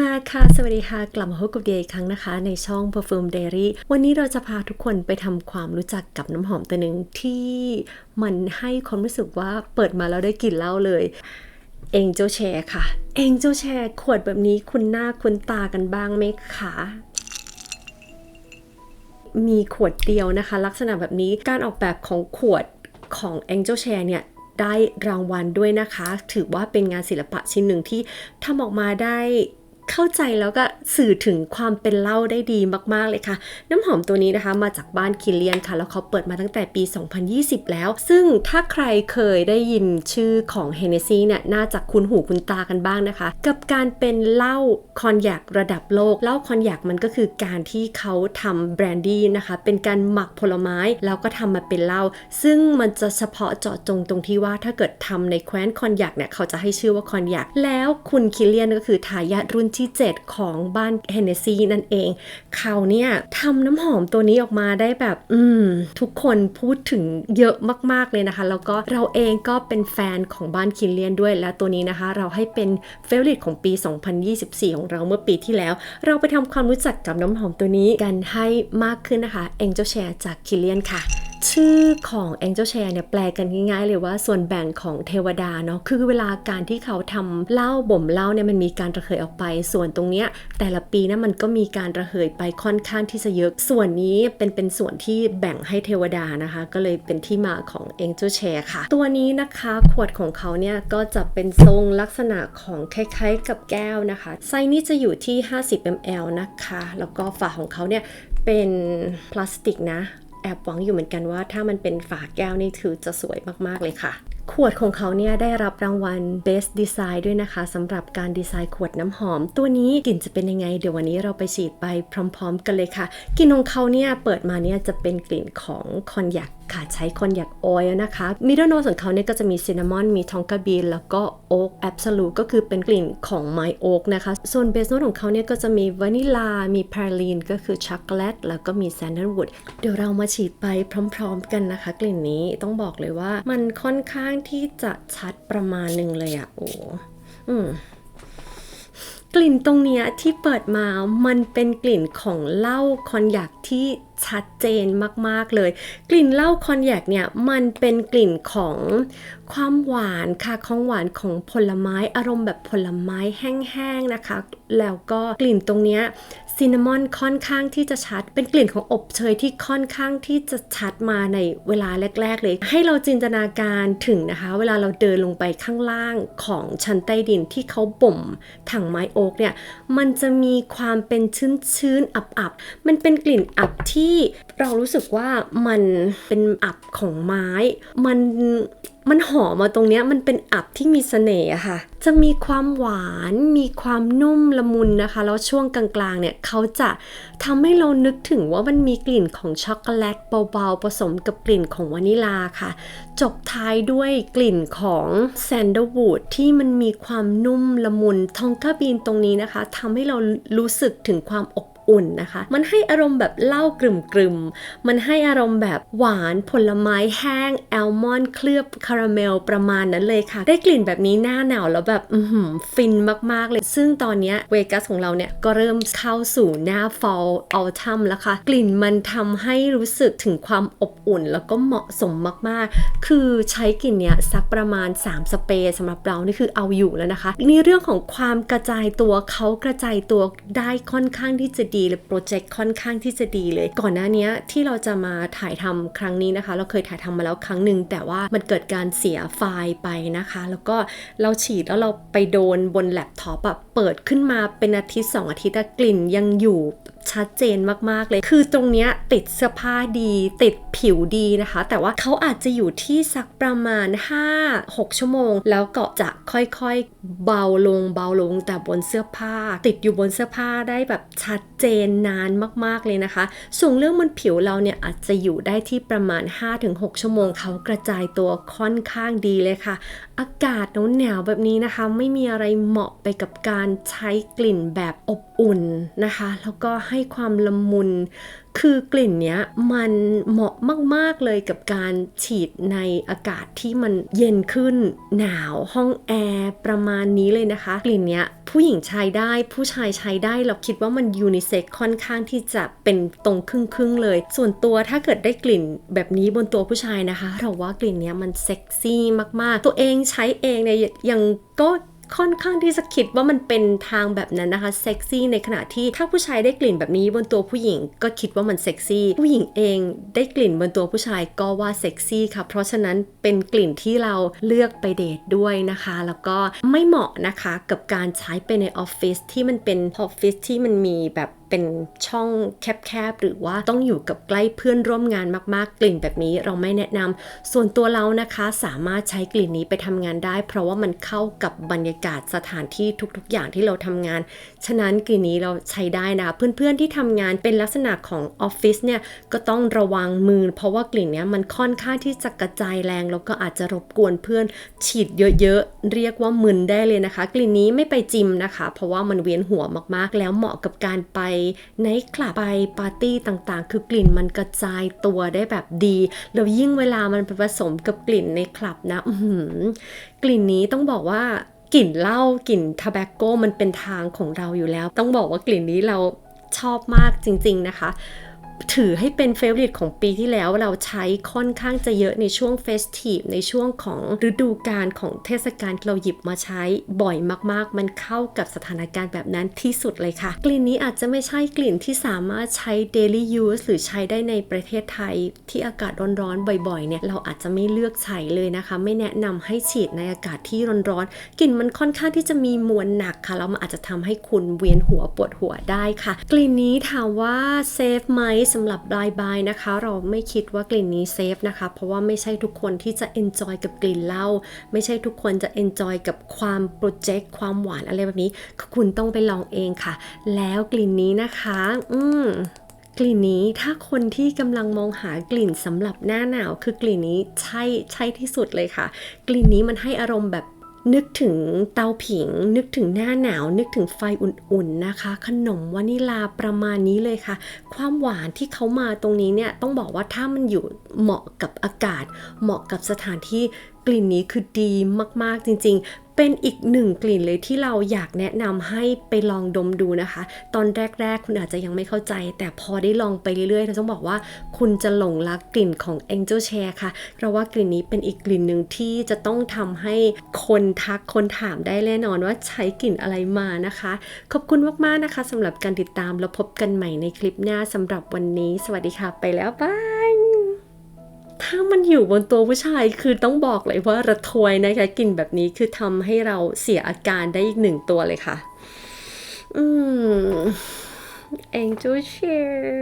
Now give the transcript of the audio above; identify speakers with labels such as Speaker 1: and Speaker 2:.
Speaker 1: มาค่ะสวัสดีค่ะ กลับมาพบกับเดียอีกครั้งนะคะ ในช่อง Perfume Diary วันนี้เราจะพาทุกคนไปทำความรู้จักกับน้ำหอมตัวหนึ่งที่มันให้ความรู้สึกว่าเปิดมาแล้วได้กลิ่นเหล้าเลย Angel Share ค่ะ Angel Share ขวดแบบนี้คุณหน้าคุณตากันบ้างไหมคะมีขวดเดียวนะคะ ลักษณะแบบนี้การออกแบบของขวดของ Angel Share เนี่ยได้รางวัลด้วยนะคะ ถือว่าเป็นงานศิลปะชิ้นหนึ่งที่ทำออกมาได้ เข้าใจแล้วก็สื่อถึงความเป็นเหล้าได้ดีมากๆเลยค่ะ น้ำหอมตัวนี้นะคะมาจากบ้านคิเลียนค่ะ แล้วเขาเปิดมาตั้งแต่ปี 2020 แล้ว ซึ่งถ้าใครเคยได้ยินชื่อของ h e n n e s s y เนี่ยน่าจะคุ้นหูคุ้นตากันบ้างนะคะ กับการเป็นเหล้าคอนยักระดับโลกเหล้าคอนยักมันก็คือการที่เขาทำแบรนดี้นะคะ เป็นการหมักผลไม้แล้วก็ทำมาเป็นเหล้าซึ่งมันจะเฉพาะเจาะจงตรงที่ว่าถ้าเกิดทำในแคว้นคอนยักเนี่ยเขาจะให้ชื่อว่าคอนยักแล้วคุณคิเลียนก็คือทายาทรุ่นที่ 7 ของบ้านเฮนเนซีนั่นเอง เขาเนี่ยทำน้ำหอมตัวนี้ออกมาได้แบบ อืม ทุกคนพูดถึงเยอะมาก ๆ เลยนะคะ แล้วก็เราเองก็เป็นแฟนของบ้านคิเลียนด้วย และตัวนี้นะคะ เราให้เป็นเฟเวอริตของปี 2024 ของเราเมื่อปีที่แล้ว เราไปทำความรู้จักกับน้ำหอมตัวนี้กันให้มากขึ้นนะคะ Angel Share จากคิเลียนค่ะ ชื่อของ Angel Share เนี่ยแปลกันง่ายๆเลยว่าส่วนแบ่งของเทวดาเนาะคือเวลาการที่เขาทำเหล้าบ่มเหล้าเนี่ยมันมีการระเหยออกไป ส่วนตรงเนี้ยแต่ละปีนะมันก็มีการระเหยไปค่อนข้างที่จะเยอะ ส่วนนี้เป็นเป็นส่วนที่แบ่งให้เทวดานะคะ ก็เลยเป็นที่มาของ Angel Share ค่ะ ตัวนี้นะคะขวดของเขาเนี่ยก็จะเป็นทรงลักษณะของคล้ายๆกับแก้วนะคะ ไซส์นี้จะอยู่ที่ 50 ml นะคะ แล้วก็ฝาของเขาเนี่ยเป็นพลาสติกนะ แอบหวังอยู่เหมือนกันว่าถ้ามันเป็นฝาแก้วนี่ถือจะสวยมากๆเลยค่ะ ขวดของเขาเนี่ยได้รับรางวัล Best Design ด้วยนะคะสำหรับการดีไซน์ขวดน้ำหอม ตัวนี้กลิ่นจะเป็นยังไง เดี๋ยววันนี้เราไปฉีดไปพร้อม ๆ กันเลยค่ะกลิ่นของเขาเนี่ยเปิดมาเนี่ยจะเป็นกลิ่นของคอนยักค่ะใช้คอนยักออยล์นะคะมิดเดิลโนสของเขาเนี่ยก็จะมีซินนามอนมีทองกาบีนแล้วก็โอ๊กแอบสูก็คือเป็นกลิ่นของไมโอ๊กนะคะส่วนเบสโนตของเขาเนี่ยก็จะมีวานิลา มีพาราลีนก็คือช็อกโกแลตแล้วก็มีแซนดลวูดเดี๋ยวเรามาฉีดไปพร้อม ๆ กันนะคะ กลิ่นนี้ต้องบอกเลยว่ามันค่อนข้างที่จะชัดประมาณหนึ่งเลยอะโอ้อืมกลิ่นตรงเนี้ยที่เปิดมา มันเป็นกลิ่นของเหล้าคอนยักที่ชัดเจนมากๆเลย กลิ่นเหล้าคอนยักเนี่ยมันเป็นกลิ่นของความหวานค่ะของหวานของผลไม้อารมณ์แบบผลไม้แห้งๆนะคะ แล้วก็กลิ่นตรงเนี้ย ซินนามอนค่อนข้างที่จะชัด เป็นกลิ่นของอบเชยที่ค่อนข้างที่จะชัดมาในเวลาแรก ๆ เลย ให้เราจินตนาการถึงนะคะ เวลาเราเดินลงไปข้างล่างของชั้นใต้ดินที่เขาบ่มถังไม้โอ๊กเนี่ย มันจะมีความเป็นชื้นๆอับๆ มันเป็นกลิ่นอับที่เรารู้สึกว่ามันเป็นอับของไม้ มัน มันหอมมาตรงเนี้ยมันเป็นอับที่มีเสน่ห์ค่ะ จะมีความหวานมีความนุ่มละมุนนะคะ แล้วช่วงกลางๆเนี่ยเขาจะทำให้เรานึกถึงว่ามันมีกลิ่นของช็อกโกแลตเบาๆผสมกับกลิ่นของวานิลาค่ะ จบท้ายด้วยกลิ่นของแซนเดลวูดที่มันมีความนุ่มละมุนทองกาบีนตรงนี้นะคะทำให้เรารู้สึกถึงความอบ อุ่นนะคะ มันให้อารมณ์แบบเหล้ากรึมๆมันให้อารมณ์แบบหวานผลไม้แห้งแอลมอนด์เคลือบคาราเมลประมาณนั้นเลยค่ะ ได้กลิ่นแบบนี้หน้าหนาวแล้วแบบอืฟินมากๆเลย ซึ่งตอนนี้เวกัสของเราเนี่ยก็เริ่มเข้าสู่หน้าฟอลอัลทัมแล้วค่ะ กลิ่นมันทำให้รู้สึกถึงความอบอุ่น แล้วก็เหมาะสมมากๆ คือใช้กลิ่นเนี้ยสักประมาณ 3 สเปรย์สำหรับเรานี่คือเอาอยู่แล้วนะคะ ในเรื่องของความกระจายตัวเขากระจายตัวได้ค่อนข้างที่จะดีเลยโปรเจกต์ค่อนข้างที่จะดีเลย ก่อนหน้านี้ที่เราจะมาถ่ายทำครั้งนี้นะคะ เราเคยถ่ายทำมาแล้วครั้งหนึ่งแต่ว่ามันเกิดการเสียไฟล์ไปนะคะ แล้วก็เราฉีดแล้วเราไปโดนบนแล็ปท็อปอะเปิดขึ้นมาเป็นอาทิตย์ 2 อาทิตย์กลิ่นยังอยู่ ชัดเจนมากๆเลย คือตรงเนี้ยติดเสื้อผ้าดี ติดผิวดีนะคะ แต่ว่าเขาอาจจะอยู่ที่สักประมาณ 5-6 ชั่วโมง แล้วก็จะค่อยๆเบาลงเบาลงแต่บนเสื้อผ้า ติดอยู่บนเสื้อผ้าได้แบบชัดเจนนานมากๆเลยนะคะ ส่วนเรื่องบนผิวเราเนี่ยอาจจะอยู่ได้ที่ประมาณ 5-6 ชั่วโมงเขากระจายตัวค่อนข้างดีเลยค่ะ อากาศหนาวๆแบบนี้นะคะ ไม่มีอะไรเหมาะไปกับการใช้กลิ่นแบบอบอุ่นนะคะ แล้วก็ให้ความละมุน คือกลิ่นเนี้ยมันเหมาะมากๆเลยกับการฉีดในอากาศที่มันเย็นขึ้นหนาวห้องแอร์ประมาณนี้เลยนะคะ กลิ่นเนี้ยผู้หญิงใช้ได้ผู้ชายใช้ได้เราคิดว่ามันยูนิเซ็กค่อนข้างที่จะเป็นตรงครึ่งๆเลย ส่วนตัวถ้าเกิดได้กลิ่นแบบนี้บนตัวผู้ชายนะคะ เราว่ากลิ่นเนี้ยมันเซ็กซี่มากๆ ตัวเองใช้เองเนี่ยยังก็ค่อนข้างที่จะคิดว่ามันเป็นทางแบบนั้นนะคะเซ็กซี่ในขณะที่ถ้าผู้ชายได้กลิ่นแบบนี้บนตัวผู้หญิงก็คิดว่ามันเซ็กซี่ผู้หญิงเองได้กลิ่นบนตัวผู้ชายก็ว่าเซ็กซี่ค่ะเพราะฉะนั้นเป็นกลิ่นที่เราเลือกไปเดทด้วยนะคะ แล้วก็ไม่เหมาะนะคะกับการใช้ไปในออฟฟิศที่มันเป็นออฟฟิศที่มันมีแบบ เป็นช่องแคบๆ หรือว่าต้องอยู่กับใกล้เพื่อนร่วมงานมากๆ กลิ่นแบบนี้เราไม่แนะนำส่วนตัวเรานะคะสามารถใช้กลิ่นนี้ไปทำงานได้ เพราะว่ามันเข้ากับบรรยากาศสถานที่ทุกๆ อย่างที่เราทำงาน ฉะนั้นกลิ่นนี้เราใช้ได้นะ เพื่อนๆที่ทำงานเป็นลักษณะของออฟฟิศเนี่ยก็ต้องระวังมือ เพราะว่ากลิ่นนี้มันค่อนข้างที่จะกระจายแรงแล้วก็อาจจะรบกวนเพื่อนฉีดเยอะๆ เรียกว่ามึนได้เลยนะคะ กลิ่นนี้ไม่ไปจิมนะคะ เพราะว่ามันเวียนหัวมากๆ แล้วเหมาะกับการไปในคลับไปปาร์ตี้ต่างๆ คือกลิ่นมันกระจายตัวได้แบบดีแล้วยิ่งเวลามันไปผสมกับกลิ่นในคลับนะกลิ่นนี้ต้องบอกว่ากลิ่นเหล้ากลิ่นทาแบคโก้มันเป็นทางของเราอยู่แล้ว ต้องบอกว่ากลิ่นนี้เราชอบมากจริง ๆนะคะ ถือให้เป็นเฟ v o r ริตของปีที่แล้วเราใช้ค่อนข้างจะเยอะในช่วงเฟสทีฟในช่วงของฤดูกาลของเทศกาลเราหยิบมาใช้บ่อยมากๆ มันเข้ากับสถานการณ์แบบนั้นที่สุดเลยค่ะ กลิ่นนี้อาจจะไม่ใช่กลิ่นที่สามารถใช้ daily use หรือใช้ได้ในประเทศไทยที่อากาศร้อนๆบ่อยๆเนี่ยเราอาจจะไม่เลือกใช้เลยนะคะ ไม่แนะนำให้ฉีดในอากาศที่ร้อนๆกลิ่นมันค่อนข้างที่จะมีมวลหนักค่ะแล้วมันอาจจะทำให้คุณเวียนหัวปวดหัวได้ค่ะ กลิ่นนี้ถามว่าเซฟไหมสำหรับบายบายนะคะ เราไม่คิดว่ากลิ่นนี้เซฟนะคะ เพราะว่าไม่ใช่ทุกคนที่จะ enjoy กับกลิ่นเหล้าไม่ใช่ทุกคนจะ enjoy กับความโปรเจกต์ความหวานอะไรแบบนี้คุณต้องไปลองเองค่ะ แล้วกลิ่นนี้นะคะ อืมกลิ่นนี้ถ้าคนที่กำลังมองหากลิ่นสำหรับหน้าหนาว คือกลิ่นนี้ใช่ใช่ที่สุดเลยค่ะ กลิ่นนี้มันให้อารมณ์แบบ นึกถึงเตาผิง นึกถึงหน้าหนาว นึกถึงไฟอุ่นๆนะคะ ขนมวานิลาประมาณนี้เลยค่ะ ความหวานที่เขามาตรงนี้เนี่ยต้องบอกว่าถ้ามันอยู่เหมาะกับอากาศ เหมาะกับสถานที่ กลิ่นนี้คือดีมากๆจริง ๆ เป็นอีกหนึ่งกลิ่นเลยที่เราอยากแนะนำให้ไปลองดมดูนะคะ ตอนแรก ๆ คุณอาจจะยังไม่เข้าใจ แต่พอได้ลองไปเรื่อยๆเราต้องบอกว่าคุณจะหลงรักกลิ่นของ Angel Share ค่ะ เพราะว่ากลิ่นนี้เป็นอีกกลิ่นหนึ่งที่จะต้องทำให้คนทักคนถามได้แน่นอนว่าใช้กลิ่นอะไรมานะคะ ขอบคุณมากๆนะคะสำหรับการติดตามแล้วพบกันใหม่ในคลิปหน้าสำหรับวันนี้ สวัสดีค่ะ ไปแล้วบาย ถ้ามันอยู่บนตัวผู้ชายคือต้องบอกเลยว่าระทวยนะคะกลิ่นแบบนี้คือทำให้เราเสียอาการได้อีกหนึ่งตัวเลยค่ะ อืม Angel Share